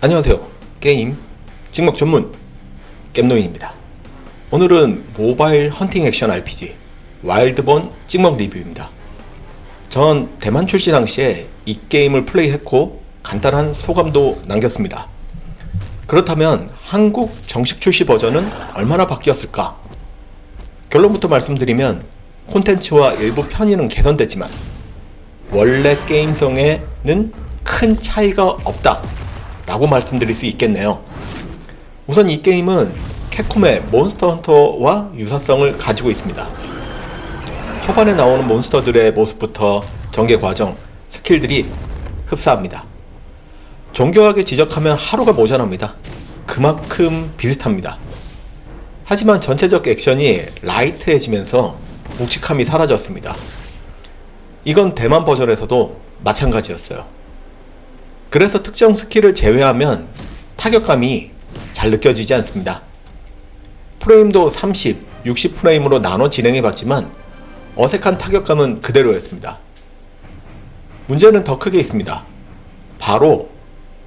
안녕하세요. 게임 찍먹 전문 겜노인입니다. 오늘은 모바일 헌팅 액션 RPG 와일드본 찍먹 리뷰입니다. 전 대만 출시 당시에 이 게임을 플레이했고 간단한 소감도 남겼습니다. 그렇다면 한국 정식 출시 버전은 얼마나 바뀌었을까? 결론부터 말씀드리면 콘텐츠와 일부 편의는 개선됐지만 원래 게임성에는 큰 차이가 없다 라고 말씀드릴 수 있겠네요. 우선 이 게임은 캡콤의 몬스터 헌터와 유사성을 가지고 있습니다. 초반에 나오는 몬스터들의 모습부터 전개 과정, 스킬들이 흡사합니다. 정교하게 지적하면 하루가 모자랍니다. 그만큼 비슷합니다. 하지만 전체적 액션이 라이트해지면서 묵직함이 사라졌습니다. 이건 대만 버전에서도 마찬가지였어요. 그래서 특정 스킬을 제외하면 타격감이 잘 느껴지지 않습니다. 프레임도 30, 60 프레임으로 나눠 진행해 봤지만 어색한 타격감은 그대로였습니다. 문제는 더 크게 있습니다. 바로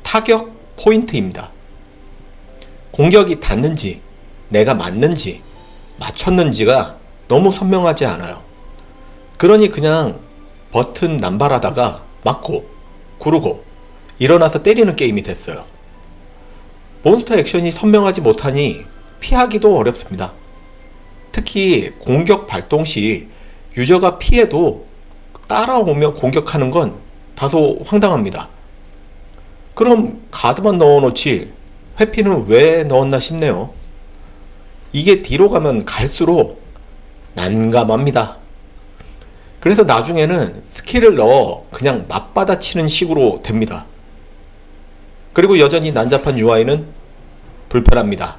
타격 포인트입니다. 공격이 닿는지, 내가 맞는지, 맞췄는지가 너무 선명하지 않아요. 그러니 그냥 버튼 남발하다가 맞고, 구르고, 일어나서 때리는 게임이 됐어요. 몬스터 액션이 선명하지 못하니 피하기도 어렵습니다. 특히 공격 발동 시 유저가 피해도 따라오며 공격하는 건 다소 황당합니다. 그럼 가드만 넣어놓지 회피는 왜 넣었나 싶네요. 이게 뒤로 가면 갈수록 난감합니다. 그래서 나중에는 스킬을 넣어 그냥 맞받아치는 식으로 됩니다. 그리고 여전히 난잡한 UI는 불편합니다.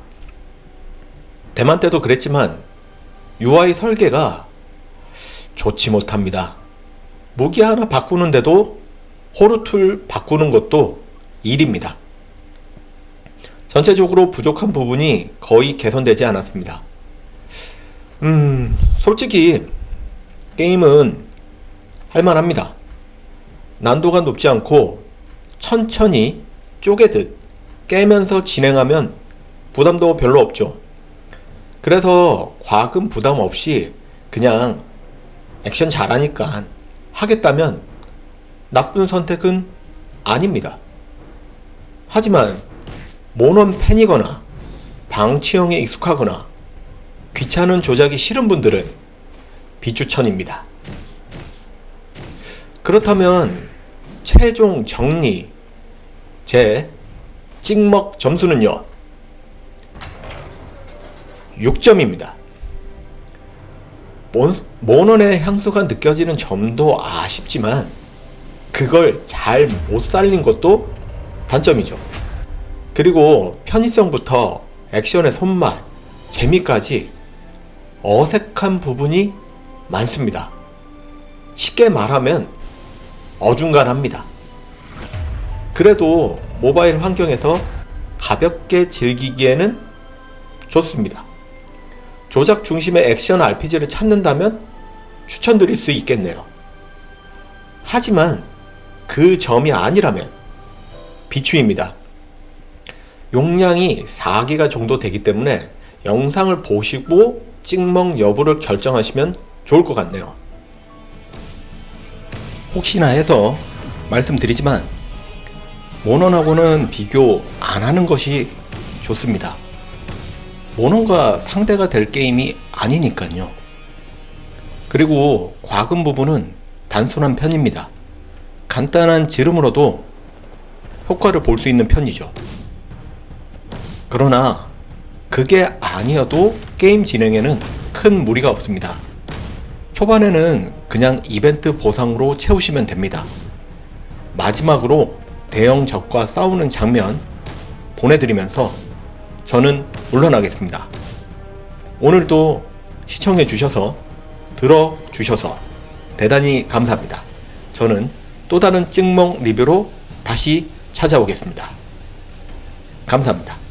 대만 때도 그랬지만 UI 설계가 좋지 못합니다. 무기 하나 바꾸는데도 호루툴 바꾸는 것도 일입니다. 전체적으로 부족한 부분이 거의 개선되지 않았습니다. 음, 솔직히 게임은 할만합니다. 난도가 높지 않고 천천히 쪼개듯 깨면서 진행하면 부담도 별로 없죠. 그래서 과금 부담 없이 그냥 액션 잘하니까 하겠다면 나쁜 선택은 아닙니다. 하지만 모넌 팬이거나 방치형에 익숙하거나 귀찮은 조작이 싫은 분들은 비추천입니다. 그렇다면 최종 정리 제 찍먹 점수는요 6점입니다. 모넌의 향수가 느껴지는 점도 아쉽지만 그걸 잘 못 살린 것도 단점이죠. 그리고 편의성부터 액션의 손맛, 재미까지 어색한 부분이 많습니다. 쉽게 말하면 어중간합니다. 그래도 모바일 환경에서 가볍게 즐기기에는 좋습니다. 조작 중심의 액션 RPG를 찾는다면 추천드릴 수 있겠네요. 하지만 그 점이 아니라면 비추입니다. 용량이 4기가 정도 되기 때문에 영상을 보시고 찍먹 여부를 결정하시면 좋을 것 같네요. 혹시나 해서 말씀드리지만 모넌하고는 비교 안 하는 것이 좋습니다. 모넌과 상대가 될 게임이 아니니까요. 그리고 과금 부분은 단순한 편입니다. 간단한 지름으로도 효과를 볼 수 있는 편이죠. 그러나 그게 아니어도 게임 진행에는 큰 무리가 없습니다. 초반에는 그냥 이벤트 보상으로 채우시면 됩니다. 마지막으로 대형 적과 싸우는 장면 보내드리면서 저는 물러나겠습니다. 오늘도 시청해 주셔서 들어 주셔서 대단히 감사합니다. 저는 또 다른 찍먹 리뷰로 다시 찾아오겠습니다. 감사합니다.